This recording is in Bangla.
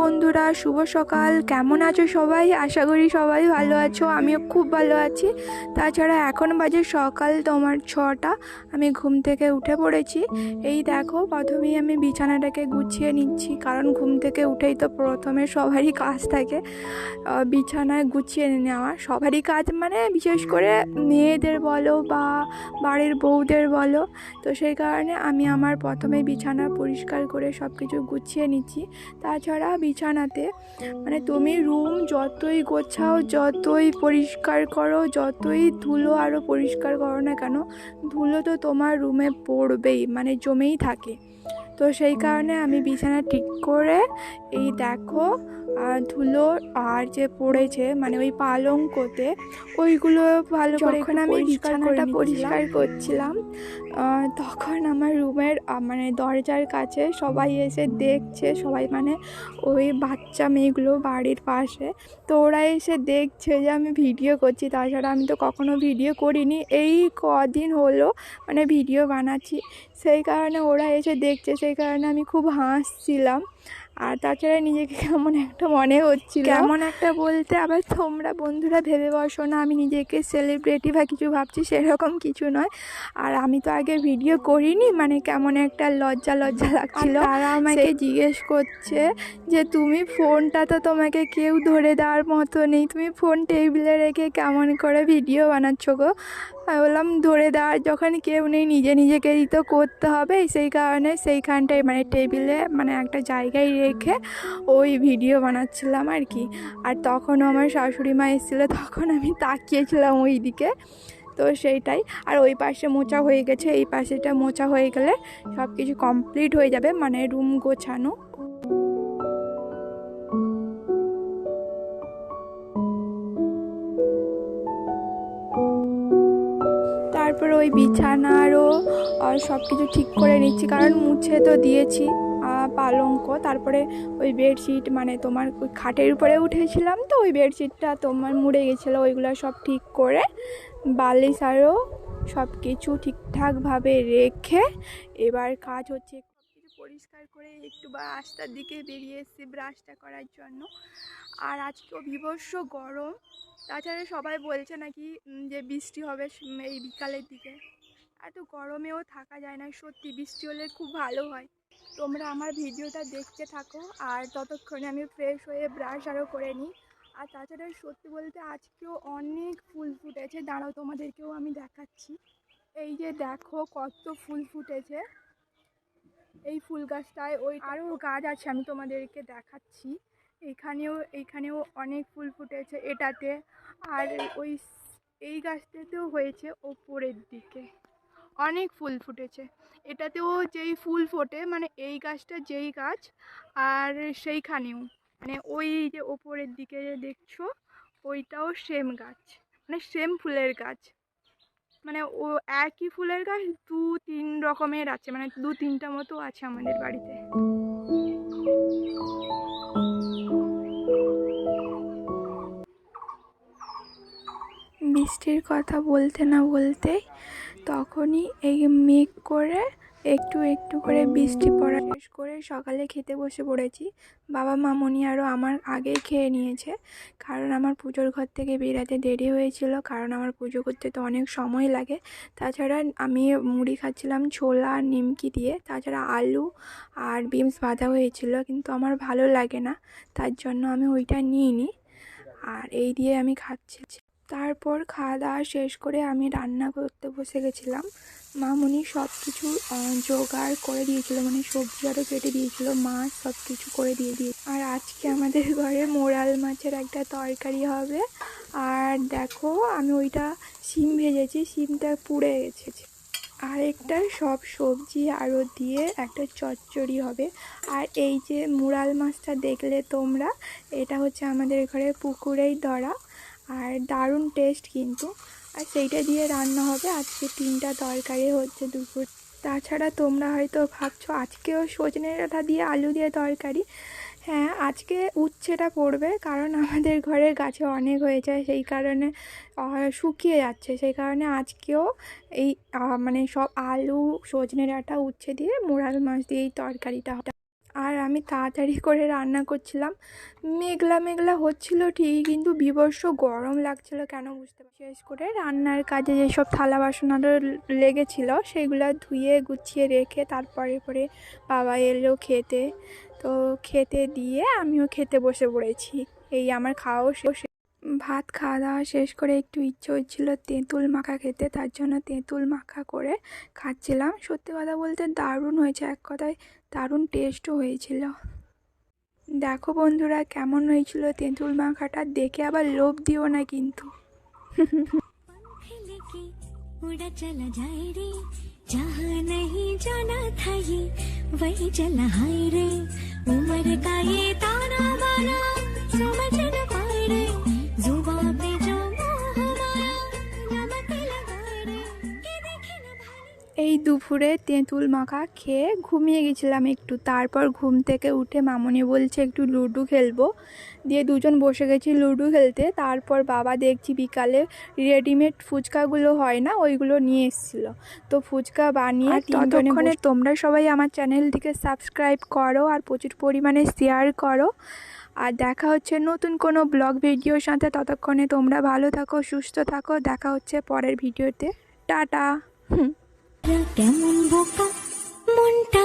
বন্ধুরা, শুভ সকাল। কেমন আছো সবাই? আশা করি সবাই ভালো আছো, আমিও খুব ভালো আছি। তাছাড়া এখন বাজে সকাল তোমার ছটা, আমি ঘুম থেকে উঠে পড়েছি। এই দেখো, প্রথমেই আমি বিছানাটাকে গুছিয়ে নিচ্ছি, কারণ ঘুম থেকে উঠেই তো প্রথমে সবারই কাজ থাকে। বিছানায় গুছিয়ে নেওয়া। সবারই কাজ মানে বিশেষ করে মেয়েদের বলো বা বাড়ির বউদের বলো। তো সেই কারণে আমি আমার প্রথমে বিছানা পরিষ্কার করে সব কিছু গুছিয়ে নিচ্ছি। তাছাড়া বিছানাতে। মানে তুমি রুম যতই গোছাও যতই পরিষ্কার করো যতই ধুলো আরও পরিষ্কার করো না কেন ধুলো তো তোমার রুমে পড়বেই মানে জমেই থাকে। তো সেই কারণে আমি বিছানা ঠিক করে এই দেখো আর ধুলো আর যে পড়েছে মানে ওই পালঙ্কতে ওইগুলো ভালো করে যখন আমি বিছানাটা পরিষ্কার করছিলাম তখন আমার রুমের মানে দরজার কাছে সবাই এসে দেখছে সবাই মানে ওই বাচ্চা মেয়েগুলো বাড়ির পাশে। তো ওরা এসে দেখছে যে আমি ভিডিও করছি তাছাড়া আমি তো কখনো ভিডিও করিনি। এই কদিন হলো মানে ভিডিও বানাচ্ছি। সেই কারণে ওরা এসে দেখছে সেই কারণে আমি খুব হাসছিলাম। আর তাছাড়া নিজেকে কেমন একটা মনে হচ্ছিল। কেমন একটা বলতে আবার তোমরা বন্ধুরা ভেবে বসো না আমি নিজেকে সেলিব্রিটি বা কিছু ভাবছি সেরকম কিছু নয়। আর আমি তো আগে ভিডিও করিনি মানে কেমন একটা লজ্জা লজ্জা লাগছিল। তারা আমাকে জিজ্ঞেস করছে যে তুমি ফোনটা তো তোমাকে কেউ ধরে দেওয়ার মতো নেই তুমি ফোন টেবিলে রেখে কেমন করে ভিডিও বানাচ্ছ গো? আমি বললাম, ধরে দেওয়ার যখন কেউ নেই, নিজে নিজেকেই তো করতে হবে। সেই কারণে সেইখানটায় মানে টেবিলে মানে একটা জায়গায় রেখে ওই ভিডিও বানাচ্ছিলাম আর কি। আর তখনও আমার শাশুড়ি মা এসেছিল, তখন আমি তাকিয়েছিলাম ওই দিকে তো সেইটাই। আর ওই পাশে মোচা হয়ে গেছে, এই পাশেটা মোচা হয়ে গেলে সব কিছু কমপ্লিট হয়ে যাবে মানে রুম গোছানো। তারপর ওই বিছানারও সব কিছু ঠিক করে নিচ্ছি। কারণ মুছে তো দিয়েছি পালঙ্ক। তারপরে ওই বেডশিট মানে তোমার ওই খাটের উপরে উঠেছিলাম তো, ওই বেডশিটটা তোমার মুড়ে গেছিল। ওইগুলো সব ঠিক করে, বালিশ আরও সব কিছু ঠিকঠাকভাবে রেখে, এবার কাজ হচ্ছে পরিষ্কার করে একটু বা রাস্তার দিকে বেরিয়ে এসেছি ব্রাশটা করার জন্য। আর আজকেও বিভৎস গরম, তাছাড়া সবাই বলছে নাকি যে বৃষ্টি হবে এই বিকালের দিকে। এত গরমেও থাকা যায় না, সত্যি বৃষ্টি হলে খুব ভালো হয়। তোমরা আমার ভিডিওটা দেখতে থাকো, আর ততক্ষণে আমি ফ্রেশ হয়ে ব্রাশ আরও করে নিই। আর তাছাড়া সত্যি বলতে আজকেও অনেক ফুল ফুটেছে। দাঁড়াও তোমাদেরকেও আমি দেখাচ্ছি। এই যে দেখো কত ফুল ফুটেছে। এই ফুল গাছটায় ওই আরও গাছ আছে, আমি তোমাদেরকে দেখাচ্ছি। এখানেও এইখানেও অনেক ফুল ফুটেছে এটাতে। আর ওই এই গাছটাতেও হয়েছে ওপরের দিকে। অনেক ফুল ফুটেছে। এটাতেও যেই ফুল ফোটে মানে এই গাছটা যেই গাছ, আর সেইখানেও। মানে ওই যে ওপরের দিকে দেখছ, ওইটাও সেম গাছ। মানে সেম ফুলের গাছ। মানে ও একই ফুলের গাছ দু, তিন রকমের আছে মানে দু, তিনটা মতো আছে আমাদের বাড়িতে। বৃষ্টির কথা বলতে না বলতেই তখনই এই মেঘ করে একটু একটু করে বৃষ্টি পড়া শেষ করে সকালে খেতে বসে পড়েছি। বাবা মামনি আরও আমার আগেই খেয়ে নিয়েছে। কারণ আমার পুজোর ঘর থেকে বেরাতে দেরি হয়েছিল, কারণ আমার পুজো করতে তো অনেক সময় লাগে। তাছাড়া আমি মুড়ি খাচ্ছিলাম ছোলা আর নিমকি দিয়ে। তাছাড়া আলু আর বিনস ভাজা হয়েছিল, কিন্তু আমার ভালো লাগে না। তার জন্য আমি ওইটা নিইনি। আর এই দিয়ে আমি খাচ্ছি। তারপর খাওয়া দাওয়া শেষ করে আমি রান্না করতে বসে গেছিলাম। মামুনি সব কিছু জোগাড় করে দিয়েছিল মানে সবজি আরও কেটে দিয়েছিল, মাছ সব কিছু করে দিয়ে দিয়ে। আর আজকে আমাদের ঘরে মোরাল মাছের একটা তরকারি হবে। আর দেখো, আমি ওইটা শিম ভেজেছি, শিমটা পুড়ে গেছে। আরেকটা সব সবজি আরও দিয়ে একটা চচ্চড়ি হবে। আর এই যে মুরাল মাছটা দেখলে তোমরা, এটা হচ্ছে আমাদের ঘরে পুকুরেই ধরা। আর দারুণ টেস্ট কিন্তু। আর সেইটা দিয়ে রান্না হবে। আজকে তিনটা তরকারি হচ্ছে দুপুর। তাছাড়া তোমরা হয়তো ভাবছ, আজকেও সজনে ডাঁটা দিয়ে আলু দিয়ে তরকারি। হ্যাঁ আজকে উচ্ছেটা পড়বে কারণ আমাদের ঘরের গাছে অনেক হয়ে যায় সেই কারণে শুকিয়ে যাচ্ছে। সেই কারণে আজকেও এই মানে সব আলু, সজনে ডাঁটা, উচ্ছে দিয়ে মোড়াল মাছ দিয়ে এই তরকারিটা আর আমি তাড়াতাড়ি করে রান্না করছিলাম। মেঘলা মেঘলা হচ্ছিল ঠিকই, কিন্তু বিবর্ষ গরম লাগছিল কেন বুঝতে শেষ করে রান্নার কাজে যেসব থালা বাসন লেগেছিল, সেগুলো ধুয়ে, গুছিয়ে রেখে তারপরে পরে বাবা এলো খেতে। তো খেতে দিয়ে আমিও খেতে বসে পড়েছি। এই আমার খাওয়াও শেষ। ভাত খাওয়া দাওয়া শেষ করে একটু ইচ্ছে হচ্ছিল তেঁতুল মাখা খেতে তার জন্য তেঁতুল মাখা করে খাচ্ছিলাম সত্যি কথা বলতে দারুণ হয়েছে এক কথায় দারুণ টেস্টও হয়েছিল দেখো বন্ধুরা কেমন হয়েছিল তেঁতুল মাখাটা দেখে আবার লোভ দিও না কিন্তু पंख लेके उड़ा चला जाए रे जहाँ नहीं जाना था ये वही चला हाय रे उम्र का ये ताना बाना समझ न এই দুপুরে তেঁতুল মাখা খেয়ে ঘুমিয়ে গেছিলাম একটু। তারপর ঘুম থেকে উঠে মামনি বলছে একটু লুডো খেলব। দিয়ে দুজন বসে গেছি লুডো খেলতে। তারপর বাবা দেখছি বিকালে রেডিমেড ফুচকাগুলো হয় না ওইগুলো নিয়ে এসেছিল। তো ফুচকা বানিয়ে ততক্ষণে তোমরা সবাই আমার চ্যানেলটিকে সাবস্ক্রাইব করো আর প্রচুর পরিমাণে শেয়ার করো। আর দেখা হচ্ছে নতুন কোনো ব্লগ ভিডিওর সাথে। ততক্ষণে তোমরা ভালো থাকো সুস্থ থাকো। দেখা হচ্ছে পরের ভিডিওতে। টাটা। হুম কেমন বোকা? মনটা